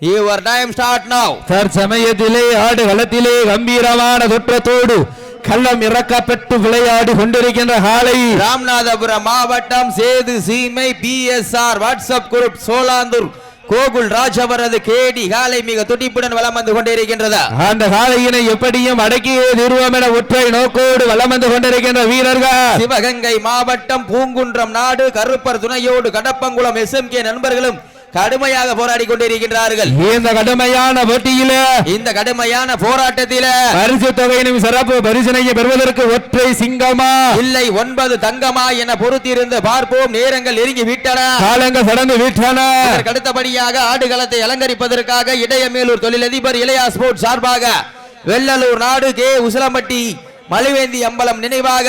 Your time start now. தற்சமயத்திலே ஆடு களத்திலே கம்பீரமான தொற்றத்தோடு கள்ளம் இறக்கப்பட்டு விளையாடி கொண்டிருக்கின்ற காலை ராமநாதபுரம் மாவட்டம் Sethu Seemai BSR WhatsApp group Solanthur. Gokul ராஜவரது KD காலை மிக துடிப்புடன் வலம் வந்து கொண்டிருக்கின்றது. அந்த காலையினை எப்படியும் அடக்கியே தீர்வோம் என ஒற்றை நோக்கோடு வலம் வந்து கொண்டிருக்கின்ற வீரர்கள். சிவகங்கை மாவட்டம் பூங்குன்றம் நாடு கருப்பர் துணையோடு கடப்பங்குளம் எஸ்எம்கே நண்பர்களும் கடுமையாக போராடி கொண்டிருக்கின்றார்கள். இந்த கடுமையான போட்டியில இந்த கடுமையான போராட்டத்தில பரிசு தொகையினும் சிறப்பு பரிசனையை பெறுவதற்கு ஒற்றை சிங்கமா? இல்லை ஒன்பது தங்கமா என பொறுத்திருந்து பார்ப்போம். நேரங்கள் நெருங்கி விட்டன. காலங்கள் கடந்து விட்டன. அடுத்தபடியாக ஆடுகளத்தை அலங்கரிப்பதற்காக இடையமேலூர் தொழிலதிபர் இளையா ஸ்போர்ட்ஸ் சார்பாக வெள்ளலூர் நாடு கே. உசிலம்பட்டி மலிவேந்தி அம்பலம் நினைவாக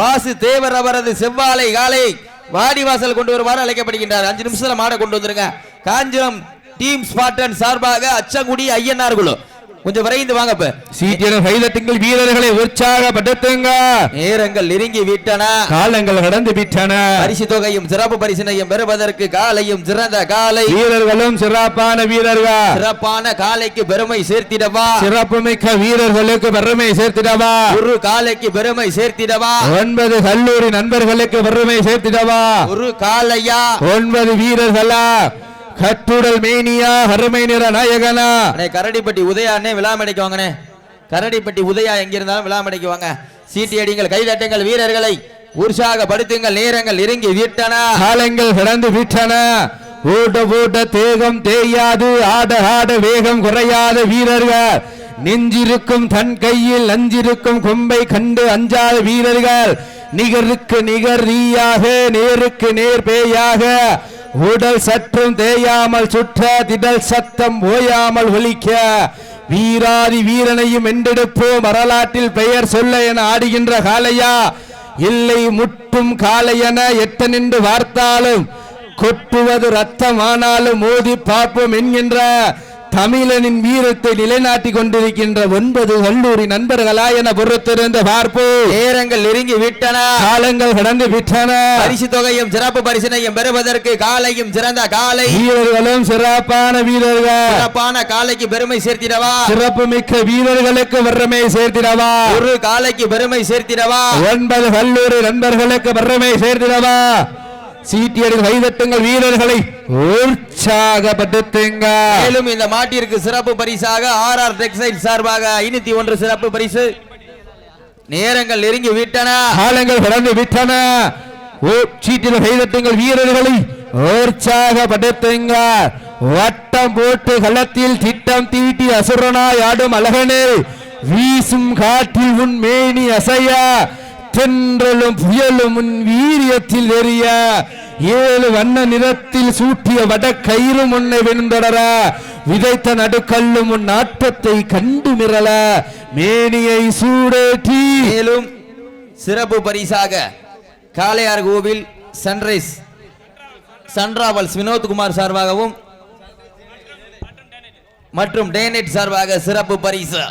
வாசு தேவர் அவரது செவ்வாழை காலை வாடிவாசல் கொண்டு வருமாறு அழைக்கப்படுகின்றார். அஞ்சு நிமிஷத்துல மாட கொண்டு வந்துருங்க. காஞ்சிரம் டீம் ஸ்பாட்டன் சார்பாக அச்சங்குடி ஐயனார் குழு. கொஞ்சம் விரைந்து வாங்க இப்ப. சீட்டியர் கைதட்டுங்கள் வீரர்களை உற்சாகப்படுத்துங்க நேரங்கள் நெருங்கி விட்டன. காலங்கள் கடந்து விட்டன. பரிசு தொகையும் சிறப்பு பரிசினையும் பெறுவதற்கு காலையும் சிறந்த காலை. வீரர்களும் சிறப்பான வீரர்கள். சிறப்பான காலைக்கு பெருமை சேர்த்திடவா. சிறப்பு மிக்க வீரர்களுக்கு பெருமை சேர்த்திடவா. ஒரு காலைக்கு பெருமை சேர்த்திடவா. ஒன்பது கல்லூரி நண்பர்களுக்கு பெருமை சேர்த்திடவா. ஒரு காலையா. ஒன்பது வீரர்களா. கட்டுடல் மேனியா அருமை நிற நாயகனா. கரடிப்பட்டி உதயா அண்ணே விழாமடைக்கு வாங்கண்ணே. கரடிப்பட்டி உதயா எங்க இருந்தாலும் விழாமடைக்கு வாங்க. சீட்டி அடிங்கள் கைதட்டுங்கள் வீரர்களை. உற்சாகப்படுத்துங்கள் நேரங்கள் நெருங்கி விட்டன. காலங்கள் கடந்து விட்டன. ஓட்ட ஓட்ட தேகம் தேயாது ஆட ஆட வேகம் குறையாத வீரர்கள். நெஞ்சிருக்கும் தன் கையில் நஞ்சிருக்கும் கொம்பை கண்டு அஞ்சாத வீரர்கள். நிகருக்கு நிகர் ரீயாக நேருக்கு நேர் பேயாக. உடல் சற்றும் தேயாமல் சுற்ற திடல் சத்தம் ஓயாமல் ஒலிக்க வீராதி வீரனையும் என்றெடுப்போம். வரலாற்றில் பெயர் சொல்ல என ஆடுகின்ற காளையா இல்லை முட்டும் காளையென எட்ட நின்று வார்த்தாலும் கொட்டுவது ரத்தமானாலும் மோதி பார்ப்போம் என்கின்ற தமிழனின் வீரத்தை நிலைநாட்டி கொண்டிருக்கின்ற ஒன்பது கல்லூரி நண்பர்களா என பொறுத்திருந்து பார்ப்போம். நேரங்கள் நெருங்கி விட்டன. காலங்கள் கடந்து விட்டன. பரிசு தொகையும் சிறப்பு பரிசினையும் பெறுவதற்கு காலையும் சிறந்த காலை. வீரர்களும் சிறப்பான வீரர்கள். சிறப்பான காலைக்கு பெருமை சேர்த்திடவா? சிறப்பு மிக்க வீரர்களுக்கு வர்றமை சேர்த்திடவா? ஒரு காலைக்கு பெருமை சேர்த்திடவா? ஒன்பது கல்லூரி நண்பர்களுக்கு வர்றமை சேர்த்திடவா? சீட்டியடிகள் கைதட்டுங்கள் வீரர்களை. உற்சாகப்படுத்துங்க. மேலும் இந்த மாட்டிற்கு சிறப்பு பரிசாக ஆர் ஆர் டெக்ஸ்டைல் சார்பாக ஐநூத்தி ஒன்று சிறப்பு பரிசு. நேரங்கள் நெருங்கி விட்டன. காலங்கள் கடந்து விட்டன. ஓ சீட்டில் கைதட்டுங்கள் வீரர்களை. உற்சாகப்படுத்துங்க. வட்டம் போட்டு களத்தில் திட்டம் தீட்டி அசுரனாய் ஆடும் அழகனே. வீசும் காற்றில் உன் மேனி அசைய. தென்றலும் புயலும் உன் வீரியத்தில் எரிய. ஏழு வண்ண நிறத்தில் சூட்டிய வட கயிறு முன்னை விழுந்தொடர விதைத்த நடுக்கல்லும் உன் நாட்டத்தை கண்டு மிரள. மேனியை சூடேற்றி. மேலும் சிறப்பு பரிசாக காளையார் கோவில் சன்ரைஸ் சன்ராவல்ஸ் வினோத்குமார் சார்பாகவும் மற்றும் டேனெட் சார்பாக சிறப்பு பரிசு.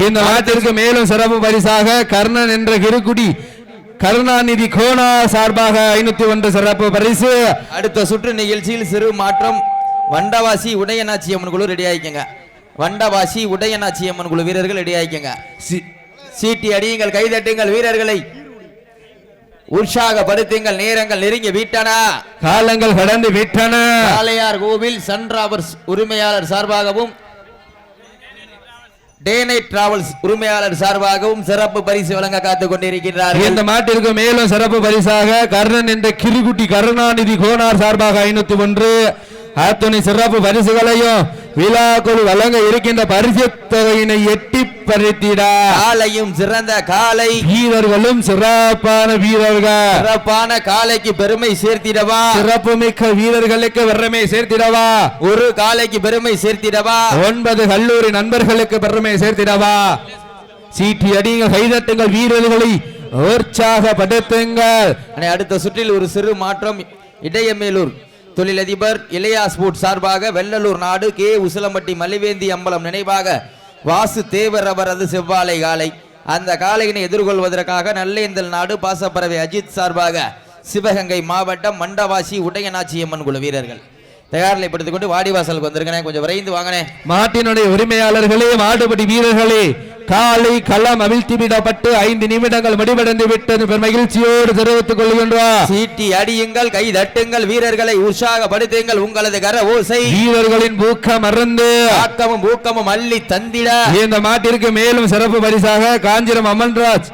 இந்த நாட்டிற்கு மேலும் சிறப்பு பரிசாக கர்ணன் என்ற கிருக்குடி கருணாநிதி கோணா சார்பாக ஐநூத்தி ஒன்று சிறப்பு பரிசு. அடுத்த சுற்று நிகழ்ச்சியில் சிறு மாற்றம். வண்டவாசி உடையநாச்சி அம்மன் குழு ரெடி ஆயிக்கங்க. வண்டவாசி உடையநாச்சி அம்மன் குழு வீரர்கள் ரெடி ஆயிக்கங்க. சீட்டி அடியுங்கள் கைதட்டுங்கள் வீரர்களை. உற்சாகப்படுத்துங்கள் நேரங்கள் நெருங்கி விட்டன. காலங்கள் கடந்து விட்டன. காளையார் கோவில் சன் டிராவல்ஸ் உரிமையாளர் சார்பாகவும் டேனை டிராவல்ஸ் உரிமையாளர் சார்பாகவும் சிறப்பு பரிசு வழங்க காத்துக் கொண்டிருக்கிறார் இந்த மாட்டிற்கு மேலும் சிறப்பு பரிசாக கர்ணன் என்ற கிருகுட்டி கருணாநிதி கோனார் சார்பாக ஐநூத்தி ஒன்று. அத்துணை சிறப்பு பரிசுகளையும் விழாக்குழு வழங்க இருக்கின்ற பரிசு தொகையினை எட்டி பறித்திட. காலையும் சிறந்த காலை. வீரர்களும் சிறப்பான வீரர்கள். சிறப்பான காலைக்கு பெருமை சேர்த்திடவா. சிறப்பு மிக்க வீரர்களுக்கு வர்றமை சேர்த்திடவா. ஒரு காலைக்கு பெருமை சேர்த்திடவா. ஒன்பது கல்லூரி நண்பர்களுக்கு பெருமை சேர்த்திடவா. சீட்டி அடிங்க கைதட்டுங்கள் வீரர்களை உற்சாகப்படுத்துங்கள். அடுத்த சுற்றில் ஒரு சிறு மாற்றம். இடையமேலூர். தொழிலதிபர் இளையா ஸ்போர்ட் சார்பாக வெள்ளலூர் நாடு கே உசிலம்பட்டி மலிவேந்தி அம்பலம் நினைவாக வாசு தேவர் அவரது செவ்வாழை காலை. அந்த காலையினை எதிர்கொள்வதற்காக நல்லேந்தல் நாடு பாசப்பறவை அஜித் சார்பாக சிவகங்கை மாவட்டம் மண்டவாசி உடையநாச்சி அம்மன் குழு வீரர்கள். தயார்நிலைப்படுத்திக் கொண்டு வாடிவாசலுக்கு வந்திருக்கேன் கொஞ்சம் விரைந்து வாங்கினேன் மாட்டினுடைய உரிமையாளர்களே மாடுபடி வீரர்களே காலை களம் அவிழ்த்தி விடப்பட்டு ஐந்து நிமிடங்கள் முடிவடைந்து விட்டது. பெரும் மகிழ்ச்சியோடு தெரிவித்துக் கொள்கின்றார் சீட்டி அடியுங்கள் கை தட்டுங்கள் வீரர்களை உற்சாகப்படுத்துங்கள் உங்களது கர ஓசை. வீரர்களின் ஊக்கம் மறந்து ஆக்கமும் ஊக்கமும் அள்ளி தந்திட. இந்த மாட்டிற்கு மேலும் சிறப்பு பரிசாக காஞ்சிரம் அமன்ராஜ்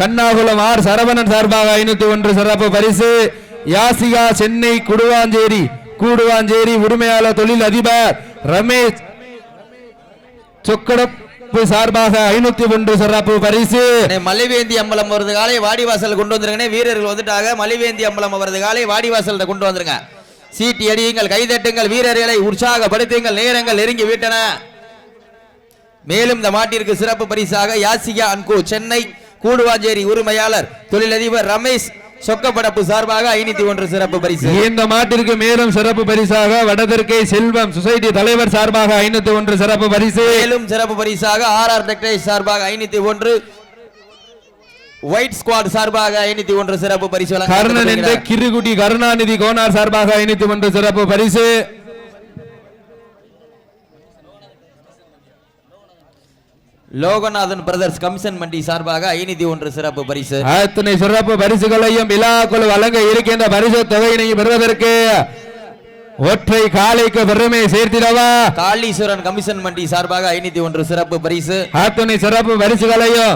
கண்ணாகுளம் ஆர் சரவணன் சார்பாக ஐநூத்தி ஒன்று சிறப்பு பரிசு. யாசிகா சென்னை குடுவாஞ்சேரி கூடுவாஞ்சேரி உரிமையாளர் தொழில் அதிபர் ரமேஷ் சொக்கடப்பு சார்பாக ஐநூத்தி ஒன்று சிறப்பு பரிசு. மலைவேந்தி அம்பலம் வருது காலை வாடிவாசல் கொண்டு வந்துருங்கண்ணே வீரர்கள் வந்துட்டாங்க மலைவேந்தி அம்பலம் வருது காலை வாடிவாசல் கொண்டு வந்துருங்க. சீட்டி அடியுங்கள் கைதட்டுங்கள் வீரர்களை உற்சாகப்படுத்துங்கள் நேரங்கள் நெருங்கி விட்டன. மேலும் இந்த மாட்டிற்கு சிறப்பு பரிசாக யாசிகா அன்கோ சென்னை கூடுவாஞ்சேரி உரிமையாளர் தொழிலதிபர் ரமேஷ் சொக்கப்படப்பு சார்பாக ஐநூத்தி ஒன்று சிறப்பு பரிசு. இந்த மாட்டிற்கு மேலும் சிறப்பு பரிசாக வடதற்கை செல்வம் சொசைட்டி தலைவர் சார்பாக ஐநூத்தி ஒன்று சிறப்பு பரிசு. மேலும் சிறப்பு பரிசாக ஆர் ஆர் டெக்டைல்ஸ் சார்பாக ஐநூத்தி ஒன்று. ஒயிட் ஸ்குவாட் சார்பாக ஐநூத்தி ஒன்று சிறப்பு பரிசு கர்ணன் என்ற கிருகுடி கருணாநிதி கோனார் சார்பாக ஐநூத்தி ஒன்று சிறப்பு பரிசு. லோகநாதன் பிரதர்ஸ் கமிஷன் மண்டி சார்பாக ஐநூத்தி ஒன்று சிறப்பு பரிசு. அத்தனை சிறப்பு பரிசுகளையும் விழாக்குழு வழங்க இருக்கின்ற பரிசு தொகையினையும் பெறுவதற்கு ஒற்றை காலைக்கு பெருமை சேர்த்திடவா? காளீஸ்வரன் கமிஷன் மண்டி சார்பாக ஐநூத்தி ஒன்று சிறப்பு பரிசு. அத்தனை சிறப்பு பரிசுகளையும்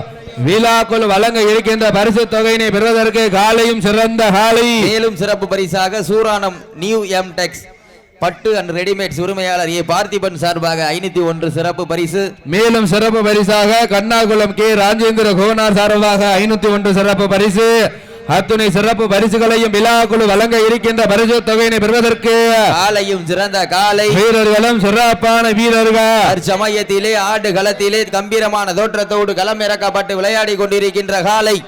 விழாக்குழு வழங்க இருக்கின்ற பரிசு தொகையினை பெறுவதற்கு காலையும் சிறந்த காலை மேலும் சிறப்பு பரிசாக சூரானம் நியூ எம் டெக்ஸ் பட்டு அண்ட் ரெடிமேட்ஸ் உரிமையாளர் ஏ. பார்த்திபன் சார்பாக ஐநூத்தி ஒன்று சிறப்பு பரிசு. மேலும் சிறப்பு பரிசாக கண்ணாகுளம் கே. ராஜேந்திர கோனார் சார்பாக ஐநூத்தி ஒன்று சிறப்பு பரிசு. அத்துணை சிறப்பு பரிசுகளையும் விழாக்குழு வழங்க இருக்கின்ற பரிசு தொகையினை பெறுவதற்கு காலையும் சிறந்த காலை. வீரர்களும் சிறப்பான வீரர்கள். தற்சமயத்திலே ஆடு களத்திலே கம்பீரமான தோற்றத்தோடு களம் இறக்கப்பட்டு விளையாடி கொண்டிருக்கின்ற காலை.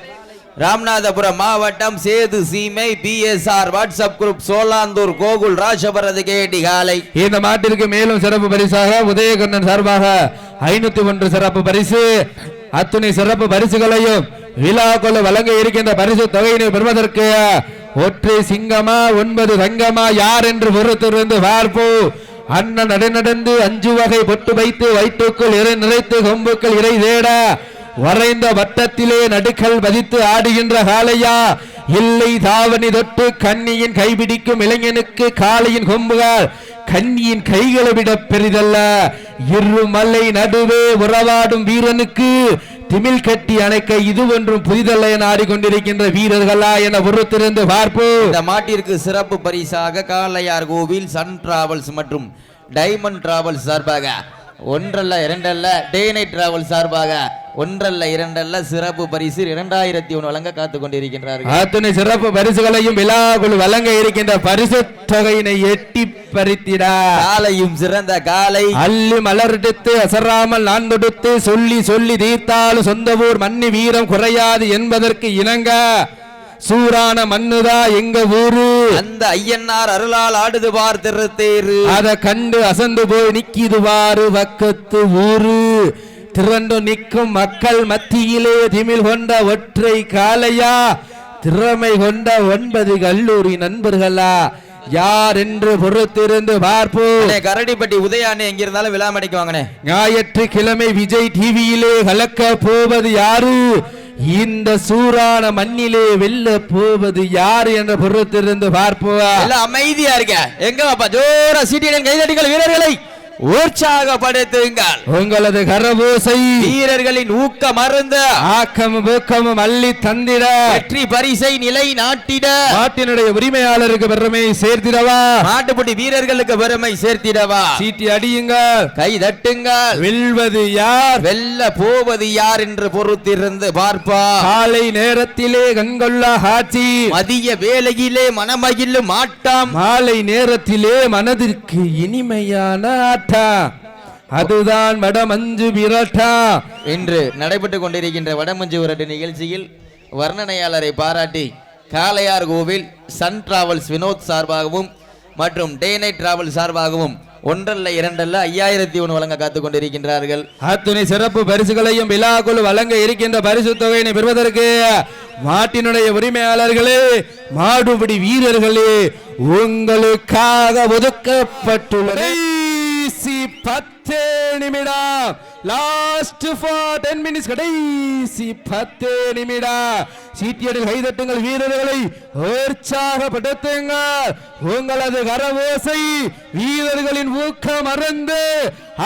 ராமநாதபுரம் மாவட்டம் Sethu Seemai BSR WhatsApp group Solanthur Gokul ராஜபரது KD காலை. இந்த மாட்டிற்கு மேலும் சிறப்பு பரிசாக உதயகண்ணன் சார்பாக ஐநூத்தி ஒன்று சிறப்பு பரிசு. அத்துணை சிறப்பு பரிசுகளையும் விழாக்குழு வழங்க இருக்கின்ற பரிசு தொகையினை பெறுவதற்கு ஒற்றை சிங்கமா ஒன்பது தங்கமா யார் என்று பொறுத்திருந்து பார்ப்போம் அண்ணன் நடைநடந்து அஞ்சு வகை பொட்டு வைத்து வயிற்றுக்குள் இறை நிறைத்து கொம்புக்கள் இறை தேட வரைந்த வட்டத்திலே நடுக்கல் வதித்து ஆடுகின்ற காளையா? இல்லை தாவணி தொட்டு கன்னியின் கைபிடிக்கும் இளைஞனுக்கு காளையின் கொம்புகள் கன்னியின் கைகளை விட பெரிதல்ல. இரு மலை நடுவே உறவாடும் வீரனுக்கு திமிழ் கட்டி அணைக்க இது ஒன்றும் புதிதல்ல என ஆடிக்கொண்டிருக்கின்ற வீரர்களா என பொறுத்திருந்து பார்ப்போம். இந்த மாட்டிற்கு சிறப்பு பரிசாக காளையார் கோவில் சன் டிராவல்ஸ் மற்றும் டைமண்ட் டிராவல்ஸ் சார்பாக ஒன்றல்ல இரண்டல்ல டே நைட் டிராவல்ஸ் சார்பாக ஒன்றல்ல இரண்டல்ல சிறப்பு பரிசு இரண்டாயிரத்தி ஒன்று வழங்க காத்து கொண்டிருக்கின்றார்கள் அத்தனை சிறப்பு பரிசுகளையும் விழாக்குள் வழங்க இருக்கின்ற பரிசு தொகையினை எட்டி பறித்திடா. காலையும் சிறந்த காலை. அள்ளி மலரெடுத்து அசராமல் நான் தொடுத்து சொல்லி சொல்லி தீர்த்தாலும் சொந்த ஊர் மண்ணி வீரம் குறையாது என்பதற்கு இணங்க. சூரான மண்ணுதா எங்க ஊரு? அந்த ஐயன்னார் அருளால் ஆடுது பார் திருத்தேரு. அத கண்டு அசந்து போய் நிக்கிதுவாறு வக்கத்து ஊரு. திரண்டு நிற்கும் மக்கள் மத்தியிலே திமிழ் கொண்ட ஒற்றை காளையா? திறமை கொண்ட ஒன்பது கல்லூரி நண்பர்களா? யார் என்று பொறுத்திருந்து பார்ப்போம். கரடிப்பட்டி உதயாண்ணே எங்க இருந்தாலும் விழாமடைக்கு வாங்கண்ணே. ஞாயிற்றுக்கிழமை விஜய் டிவியிலே கலக்க போவது யாரு? இந்த சூரான மண்ணிலே வெல்ல போவது யார் என்ற பொறுத்திருந்து பார்ப்போம். அமைதியா இருக்க. எங்க வாப்பா ஜோரா சீட்டியன் கைதட்டிகள் வீரர்களை. உற்சாகப்படுத்துங்கள். உங்களது கரபூசை வீரர்களின் ஊக்க மருந்து ஆக்கமும் ஊக்கமும் அள்ளி தந்திட. வெற்றி பரிசை நிலை நாட்டிட. நாட்டினுடைய உரிமையாளருக்கு பெருமை சேர்த்திடவா? நாட்டுப்பட்டி வீரர்களுக்கு பெருமை சேர்த்திடவா? சீட்டி அடியுங்கள். கை தட்டுங்கள். வெல்வது யார்? வெல்ல போவது யார் என்று பொறுத்திருந்து பார்ப்பா காலை நேரத்திலே கண்கொள்ளா காட்சி. மதிய வேளையிலே மனமகிழும் ஆட்டம். மாலை நேரத்திலே மனதிற்கு இனிமையான ஆட்டா அதுதான் வடமஞ்சு விரட்டா. இன்று நடைபெற்றுக் கொண்டிருக்கின்ற வடமஞ்சு உரட்டு நிகழ்ச்சியில் வர்ணனையாளரை பாராட்டி காளையார் கோவில் சன் டிராவல்ஸ் வினோத் சார்பாகவும் மற்றும் டே நைட் டிராவல் சார்பாகவும் ஒன்றல்ல இரண்டல்ல ஐயாயிரத்தி ஒன்று வழங்க காத்துக் கொண்டிருக்கின்றார்கள். அத்துணை சிறப்பு பரிசுகளையும் விழாக்குழு வழங்க இருக்கின்ற பரிசு தொகையினை பெறுவதற்கு மாட்டினுடைய உரிமையாளர்களே மாடுபிடி வீரர்களே உங்களுக்காக ஒதுக்கப்பட்டுள்ள கடைசி பத்தே நிமிடம். லாஸ்ட் ஃபார் டென் மினிட்ஸ் கடைசி பத்தே நிமிடம். சீட்டியடில் கைதட்டுங்கள் வீரர்களை உற்சாகப்படுத்துங்கள். உங்களது கரவோசை வீரர்களின் ஊக்கம் அறந்து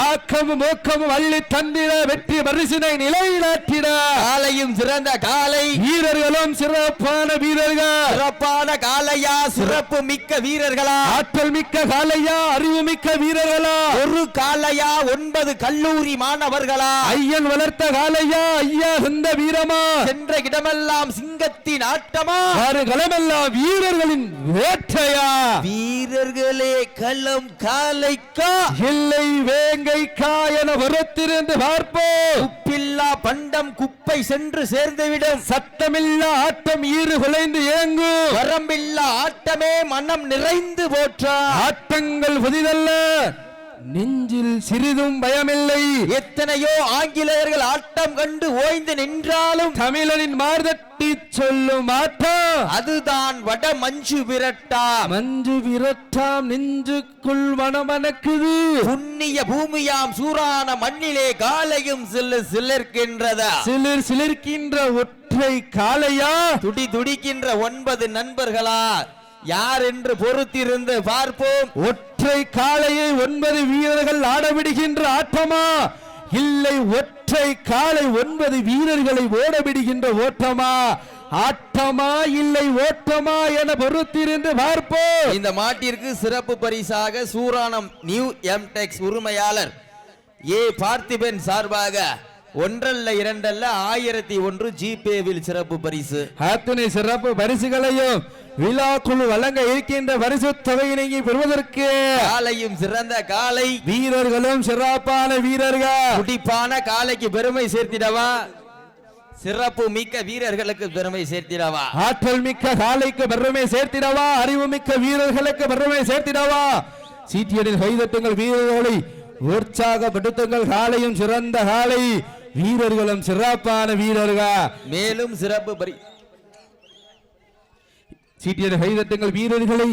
ஆக்கமும் ஊக்கமும் அள்ளி தந்திட வெற்றி பரிசினை நிலைநாட்டிட. காலையும் சிறந்த காலை. வீரர்களும் சிறப்பான வீரர்கள். சிறப்பான காலையா சிறப்பு மிக்க வீரர்களா. ஆற்றல் மிக்க காலையா அறிவு மிக்க வீரர்களா. ஒரு காலையா ஒன்பது கல்லூரி மாணவர்களா? ஐயன் வளர்த்த காலையா ஐயா சொந்த வீரமா? சென்ற இடமெல்லாம் சிங்கத்தின் ஆட்டமா? ஆறு களமெல்லாம் வீரர்களின் வேட்டையா? வீரர்களே களம் காலைக்கா இல்லை வேங்கைக்கா என பொறுத்திருந்து பார்ப்போம். உப்பில்லா பண்டம் குப்பை சென்று சேர்ந்துவிடும். சத்தமில்லா ஆட்டம் ஈறு குலைந்து ஏங்கும். வரம்பில்லா ஆட்டமே மனம் நிறைந்து போற்றா. ஆட்டங்கள் புதிதல்ல. நெஞ்சில் சிறிதும் பயமில்லை. எத்தனையோ ஆங்கிலேயர்கள் ஆட்டம் கண்டு ஓய்ந்து நின்றாலும் தமிழனின் மார்தட்டி சொல்லும் ஆட்டம் அதுதான் வட மஞ்சு விரட்டா. மஞ்சு விரட்டாம் நெஞ்சுக்குள் மனமனக்குது புண்ணிய பூமியாம் சூரான மண்ணிலே காலையும் சில்லு சிலிர்க்கின்றதா. சிலிர் சிலிர்க்கின்ற ஒற்றை காளையா? துடி துடிக்கின்ற ஒன்பது நண்பர்களா. யார் என்று பொறுத்திருந்து பார்ப்போம். ஒற்றை காளையை ஒன்பது வீரர்கள் ஆடவிடுகின்ற ஆட்டமா? இல்லை ஒற்றை காளை ஒன்பது வீரர்களை ஓடவிடுகின்ற ஓட்டமா? ஆட்டமா இல்லை ஓட்டமா என பொறுத்திருந்து பார்ப்போம். இந்த மாட்டிற்கு சிறப்பு பரிசாக சூரானம் நியூ எம்டெக்ஸ் உரிமையாளர் ஏ. பார்த்திபன் சார்பாக ஒன்றல்ல இரண்டல்ல ஆயிரத்தி ஒன்று ஜிபேவில் சிறப்பு பரிசு. அத்துணை சிறப்பு பரிசுகளையும் விழா குழு வழங்க இருக்கின்ற பரிசு தொகையினை பெறுவதற்கு காலையும் சிறந்த காலை. வீரர்களும் சிறப்பான வீரர்கள். துடிப்பான காலைக்கு பெருமை சேர்த்திடவா? சிறப்பு மிக்க வீரர்களுக்கு பெருமை சேர்த்திடவா? ஆற்றல் மிக்க காலைக்கு பெருமை சேர்த்திடவா? அறிவு மிக்க வீரர்களுக்கு பெருமை சேர்த்திடவா? சீட்டியடில் கைதட்டுங்கள் வீரர்களை உற்சாகப்படுத்துங்கள். காலையும் சிறந்த காலை. வீரர்களும் சிறப்பான வீரர்கள். மேலும் சிறப்பு பரி சீட்டியடில் கைதட்டுங்கள் வீரர்களை.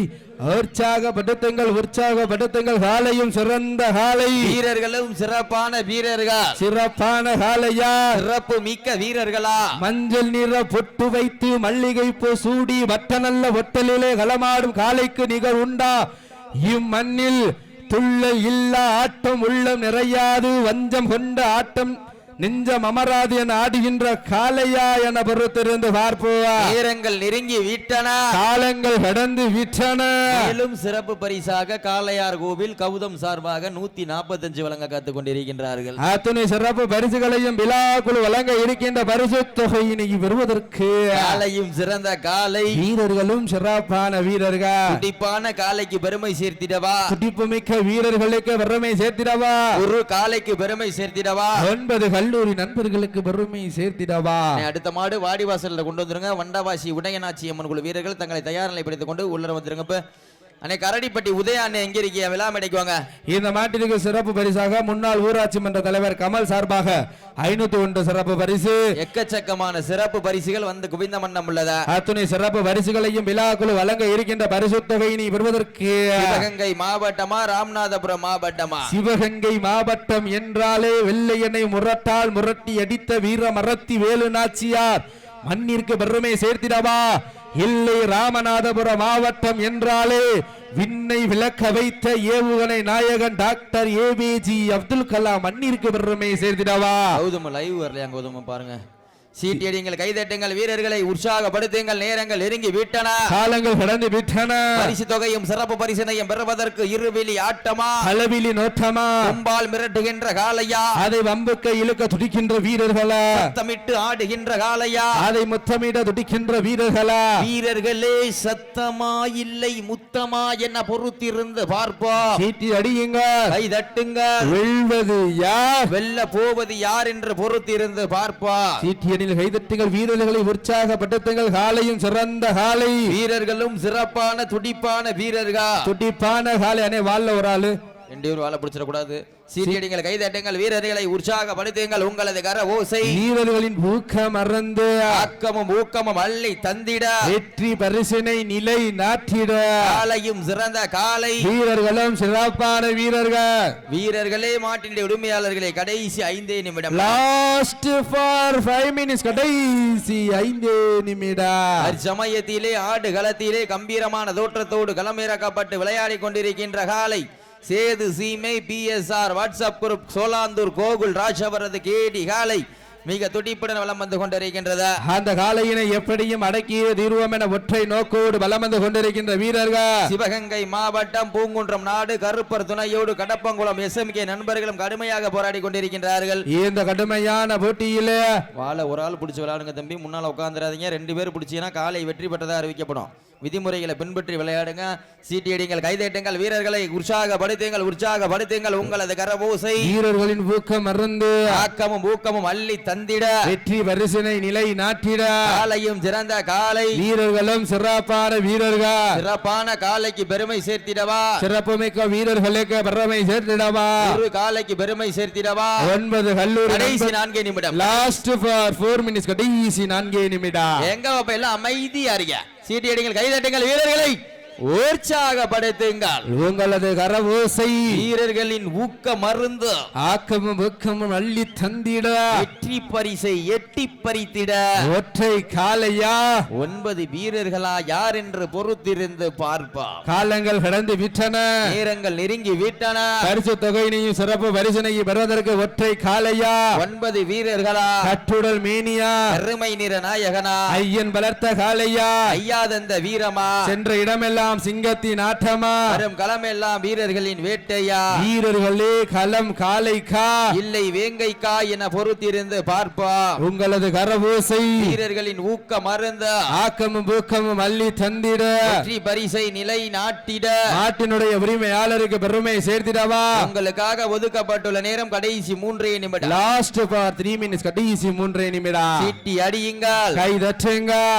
உற்சாகப்படுத்துங்கள் உற்சாகப்படுத்துங்கள். காலையும் சிறந்த காலை வீரர்களும் சிறப்பான வீரர்கள். சிறப்பான காலையா சிறப்பு மிக்க வீரர்களா. மஞ்சள் நிற பொட்டு வைத்து மல்லிகை பூ சூடி வட்ட நல்ல ஒட்டலிலே களமாடும் காளைக்கு நிகர் உண்டா? இம்மண்ணில் துள்ள இல்லா ஆட்டம் உள்ளம் நிறையாது. வஞ்சம் கொண்ட ஆட்டம் நெஞ்சம் அமராது என ஆடுகின்ற காளையா என பொறுத்திருந்து பார்ப்போவா? வீரங்கள் நெருங்கி விட்டன. காலங்கள் கடந்து விற்றன மேலும் சிறப்பு பரிசாக காளையார் கோவில் கௌதம் சார்பாக நூத்தி நாற்பத்தஞ்சு வழங்க காத்துக் கொண்டிருக்கின்றார்கள். அத்துணை சிறப்பு பரிசுகளையும் விழாக்குழு வழங்க இருக்கின்ற பரிசு தொகையினை பெறுவதற்கு. காலையும் சிறந்த காலை வீரர்களும் சிறப்பான வீரர்கள். துடிப்பான காலைக்கு பெருமை சேர்த்திடவா? துடிப்புமிக்க வீரர்களுக்கு பெருமை சேர்த்திடவா? ஒரு காலைக்கு பெருமை சேர்த்திடவா? ஒன்பது கல்லூரி நண்பர்களுக்கு பெருமை சேர்த்திடவா? அடுத்த மாடு வாடிவாசல்ல கொண்டு வந்துருங்க. வண்டவாசி உடையநாச்சி அம்மன் குழு வீரர்கள் தங்களை தயார் நிலைப்படுத்திக் கொண்டு உள்ள வந்துருங்க இப்போ அண்ணே கரடிப்பட்டி உதய அண்ணே எங்க இருக்கிய விழா மேடைக்கு வாங்க. இந்த மாட்டிற்கு சிறப்பு பரிசாக முன்னாள் ஊராட்சி மன்ற தலைவர் கமல் சார்பாக ஐநூத்தி ஒன்று சிறப்பு பரிசு. எக்கச்சக்கமான சிறப்பு பரிசுகள் வந்து குவிந்த மன்னம் உள்ளதா? அத்துணை சிறப்பு பரிசுகளையும் விழாக்குழு வழங்க இருக்கின்ற பரிசு தொகையினை பெறுவதற்கு. சிவகங்கை மாவட்டமா ராமநாதபுரம் மாவட்டமா? சிவகங்கை மாவட்டம் என்றாலே வெள்ளையனை முரட்டால் முரட்டி அடித்த வீர மரத்தி வேலு நாச்சியார். மண்ணிற்கு பெருமை சேர்த்திடவா? இல்லை ராமநாதபுரம் மாவட்டம் என்றாலே விண்ணை விளக்க வைத்த ஏவுகணை நாயகன் டாக்டர் ஏபிஜி அப்துல் கலாம் மண்ணிற்கு பெருமையை சேர்த்திடவா? கௌதம லைவ் வரலையா கௌதம பாருங்க. சீட்டியடிங்கள் கைதட்டுங்கள் வீரர்களை உற்சாகப்படுத்துங்கள் நேரங்கள் நெருங்கி விட்டன. காலங்கள் கடந்து விட்டன. பரிசு தொகையும் சிறப்பு பரிசினையும் பெறுவதற்கு இருவெளி ஆட்டமா? அளவிலி நோட்டமா? கும்பால் மிரட்டுகின்ற காளையா? அதை வம்புக்க இழுக்க துடிக்கின்ற வீரர்களா? சத்தமிட்டு ஆடுகின்ற காளையா? அதை முத்தமிட துடிக்கின்ற வீரர்களா? வீரர்களே சத்தமா இல்லை முத்தமா என பொறுத்திருந்து பார்ப்போம். சீட்டி அடியுங்க கை தட்டுங்க வெல்வது யார்? வெல்ல போவது யார் என்று பொறுத்திருந்து பார்ப்போம். சீட்டியடில் கைதட்டுங்கள் வீரர்களை உற்சாகப்படுத்துங்கள் காலையும் சிறந்த காலை வீரர்களும் சிறப்பான துடிப்பான வீரர்கள். துடிப்பான காலை அனே வால்ல ஒரு ஆளு. வாழை பிடிச்சிடக்கூடாது. சீரியடிங்கள் கைதட்டுங்கள் வீரர்களை உற்சாகப்படுத்துங்கள் உங்களது கர ஓசை வீரர்களின் ஊக்கம் மறந்து ஆக்கமும் ஊக்கமும் அள்ளி தந்திட. வெற்றி பரிசினை நிலை நாட்டிட காலையும் சிறந்த காலை. வீரர்களும் சிறப்பான வீரர்கள். வீரர்களே மாட்டினுடைய உரிமையாளர்களே கடைசி ஐந்தே நிமிடம். லாஸ்ட் ஃபார் ஃபைவ் மினிட்ஸ் கடைசி ஐந்து நிமிடம். அச்சமயத்திலே ஆடு களத்திலே கம்பீரமான தோற்றத்தோடு களமிறக்கப்பட்டு விளையாடி கொண்டிருக்கின்ற காலை. Sethu Seemai BSR WhatsApp group Solanthur Gokul Raj அவரது கேடி காலை மிக துடிப்புடன் வலம் வந்து கொண்டிருக்கின்றது. அந்த காலையினை எப்படியும் அடக்கிய தீர்வோம் என ஒற்றை நோக்கோடு பலம் வந்து கொண்டிருக்கின்ற வீரர்கள். சிவகங்கை மாவட்டம் பூங்குன்றம் நாடு கருப்பர் துணையோடு கடப்பங்குளம் எஸ்எம்கே நண்பர்களும் கடுமையாக போராடி கொண்டிருக்கின்றார்கள். இந்த கடுமையான போட்டியிலே வாழை ஒரு ஆள் பிடிச்சி விளையாடுங்க தம்பி முன்னால் உட்காந்துடாதீங்க ரெண்டு பேர் பிடிச்சீங்கன்னா காலை வெற்றி பெற்றதா அறிவிக்கப்படும். விதிமுறைகளை பின்பற்றி விளையாடுங்க. சீட்டியடிங்கள் கைதட்டுங்கள் வீரர்களை உற்சாகப்படுத்துங்கள் உற்சாகப்படுத்துங்கள் உங்களது கரபூசை. வீரர்களின் ஊக்கம் மறந்து ஆக்கமும் ஊக்கமும் அள்ளி தந்திட. வெற்றி பரிசினை நிலை நாட்டிட. காலையும் சிறந்த காலை. வீரர்களும் சிறப்பான வீரர்கள். சிறப்பான காலைக்கு பெருமை சேர்த்திடவா. சிறப்புமிக்க வீரர்களுக்கு பெருமை சேர்த்திடவா. ஒரு காலைக்கு பெருமை சேர்த்திடவா. ஒன்பது கல்லூரி கடைசி நான்கே நிமிடம். லாஸ்ட் ஃபார் ஃபோர் மினிட்ஸ் கடைசி நான்கே நிமிடம். எங்க அப்ப எல்லாம் அமைதியா இருக்க சீட்டியடிங்கள் கைதட்டுங்கள் வீரர்களை. உற்சாகப்படுத்துங்கள் உங்களது கரவோசை வீரர்களின் ஊக்க மருந்து ஆக்கமும் ஊக்கமும் அள்ளி தந்திட. வெற்றி பரிசை எட்டி பறித்திட. ஒற்றை காலையா? ஒன்பது வீரர்களா யார் என்று பொறுத்திருந்து பார்ப்போம். காலங்கள் கடந்து விட்டன. நேரங்கள் நெருங்கி விட்டன. பரிசு தொகையினையும் சிறப்பு பரிசனையும் பெறுவதற்கு ஒற்றை காலையா? ஒன்பது வீரர்களா? கட்டுடல் மேனியா? பெருமை நிற நாயகனா? ஐயன் வளர்த்த காலையா? ஐயாதந்த வீரமா? சென்ற இடமெல்லாம் சிங்கத்தின் ஆட்டமா வரும் களமெல்லாம் வீரர்களின் வேட்டையா? வீரர்களே களம் காலைக்கா? இல்லை வேங்கைக்கா என பொறுத்திருந்து பார்ப்போம். உங்களது கரபூசை வீரர்களின் ஊக்க மருந்த ஆக்கமும் ஊக்கமும் அள்ளி தந்திட. வெற்றி பரிசை நிலை நாட்டிட. நாட்டினுடைய உரிமையாளருக்கு பெருமை சேர்த்திடவா? உங்களுக்காக ஒதுக்கப்பட்டுள்ள நேரம் கடைசி மூன்றே நிமிடம். லாஸ்ட் ஃபார் த்ரீ மினிட்ஸ் கடைசி மூன்றே நிமிடம். சீட்டி அடியுங்கள். கை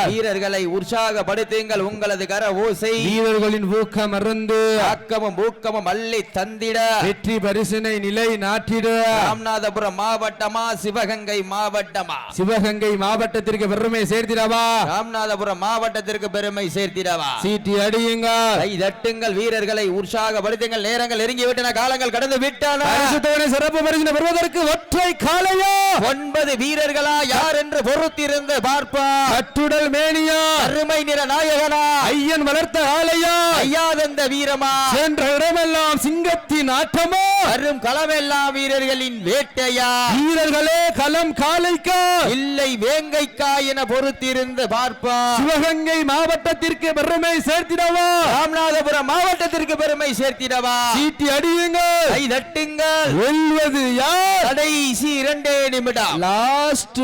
வீரர்களை உற்சாகப்படுத்துங்கள் உங்களது கர ஓசை வீரர்களின் ஊக்கம் மறந்து ஆக்கமும் ஊக்கமும் அள்ளி தந்திட. வெற்றி பரிசினை நிலை நாட்டிட. ராமநாதபுரம் மாவட்டமா சிவகங்கை மாவட்டமா? சிவகங்கை மாவட்டத்திற்கு பெருமை சேர்த்திடவா? ராமநாதபுரம் மாவட்டத்திற்கு பெருமை சேர்த்திடவா? சீட்டி அடியுங்க கை தட்டுங்கள் வீரர்களை உற்சாகப்படுத்துங்கள். நேரங்கள் நெருங்கி விட்டன காலங்கள் கடந்து விட்டன. சிறப்பு பரிசினை பெறுவதற்கு ஒற்றை காலையா? ஒன்பது வீரர்களா யார் என்று பொறுத்திருந்து பார்ப்பா கட்டுடல் மேனியா? அருமை நிற நாயகனா? ஐயன் வளர்த்த ஆலையா ஐயாதந்த வீரமா? சென்ற இடமெல்லாம் சிங்கத்தின் ஆட்டமா? வரும் களமெல்லாம் வீரர்களின் வேட்டையா? வீரர்களே களம் காலைக்கா? இல்லை வேங்கைக்கா என பொறுத்திருந்து பார்ப்பா. சிவகங்கை மாவட்டத்திற்கு பெருமை சேர்த்திடவா? ராமநாதபுரம் மாவட்டத்திற்கு பெருமை சேர்த்திடவா? சீட்டி அடியுங்க கை தட்டுங்கள். வெல்வது யார்? கடைசி இரண்டே நிமிடம். லாஸ்ட்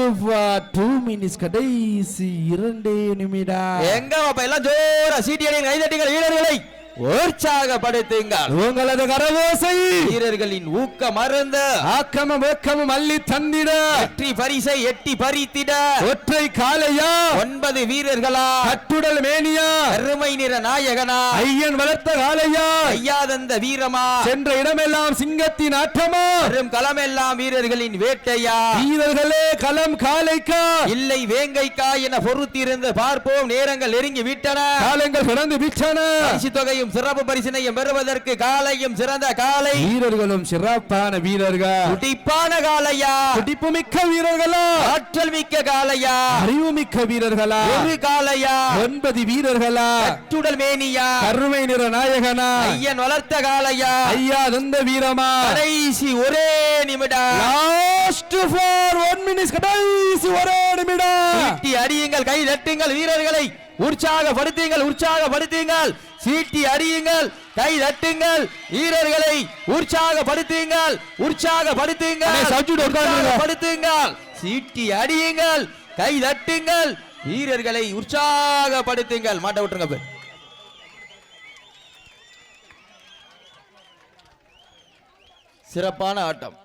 டூ மினிட்ஸ் கடைசி இரண்டே நிமிடம். எங்க அப்ப எல்லாம் ஜோரா சீட்டியடிகள் கைதட்டுங்கள் வீரர்களை. உற்சாகப்படுத்துங்கள். உங்களது கரவோசை வீரர்களின் ஊக்க மருந்து ஆக்கமும் வேக்கமும் அள்ளி தந்திட. வெற்றி பரிசை எட்டி பறித்திட. ஒற்றை காலையா ஒன்பது வீரர்களா. கட்டுடல் மேனியா. அருமை நிற நாயகனா. ஐயன் வளர்த்த காலையா ஐயாதந்த வீரமா. சென்ற இடமெல்லாம் சிங்கத்தின் ஆட்டமா வரும் களமெல்லாம் வீரர்களின் வேட்டையா. வீரர்களே களம் காலைக்கா இல்லை வேங்கைக்கா என பொறுத்திருந்து பார்ப்போம். நேரங்கள் நெருங்கி விட்டன. காலங்கள் கடந்து விட்டன பரிசு தொகையும் சிறப்பு பரிசினையும் பெறுவதற்கு காலையும் சிறந்த காலை. வீரர்களும் சிறப்பான வீரர்கள். துடிப்பான காலையா? துடிப்புமிக்க வீரர்களா? ஆற்றல் மிக்க காலையா? அறிவுமிக்க வீரர்களா? ஒரு காலையா? ஒன்பது வீரர்களா? கட்டுடல் மேனியா? கருமை நிற நாயகனா? ஐயன் வளர்த்த காலையா? ஐயா தந்த வீரமா? கடைசி ஒரே நிமிடம். லாஸ்ட் ஃபார் ஒன் மினிட்ஸ் கடைசி ஒரே நிமிடம். அடியுங்கள் கை தட்டுங்கள் வீரர்களை உற்சாகப்படுத்துங்கள் உற்சாகப்படுத்துங்கள். சீட்டி அடியுங்கள் கை தட்டுங்கள் வீரர்களை உற்சாகப்படுத்துங்கள் உற்சாகப்படுத்துங்கள். உற்சாகப்படுத்துங்கள். சீட்டி அடியுங்கள் கை தட்டுங்கள் வீரர்களை உற்சாகப்படுத்துங்கள். மாட்ட விட்டுருங்க. சிறப்பான ஆட்டம்.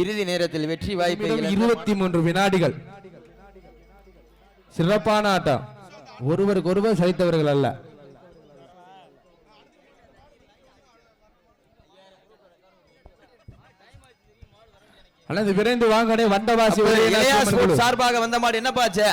இறுதி நேரத்தில் வெற்றி வாய்ப்பை இருபத்தி மூன்று வினாடிகள். சிறப்பான ஆட்டம். ஒருவருக்கு ஒருவர் சகித்தவர்கள் அல்ல அல்லது விரைந்து வாங்கடே வந்தவாசி சார்பாக வந்த மாதிரி என்னப்பாச்சு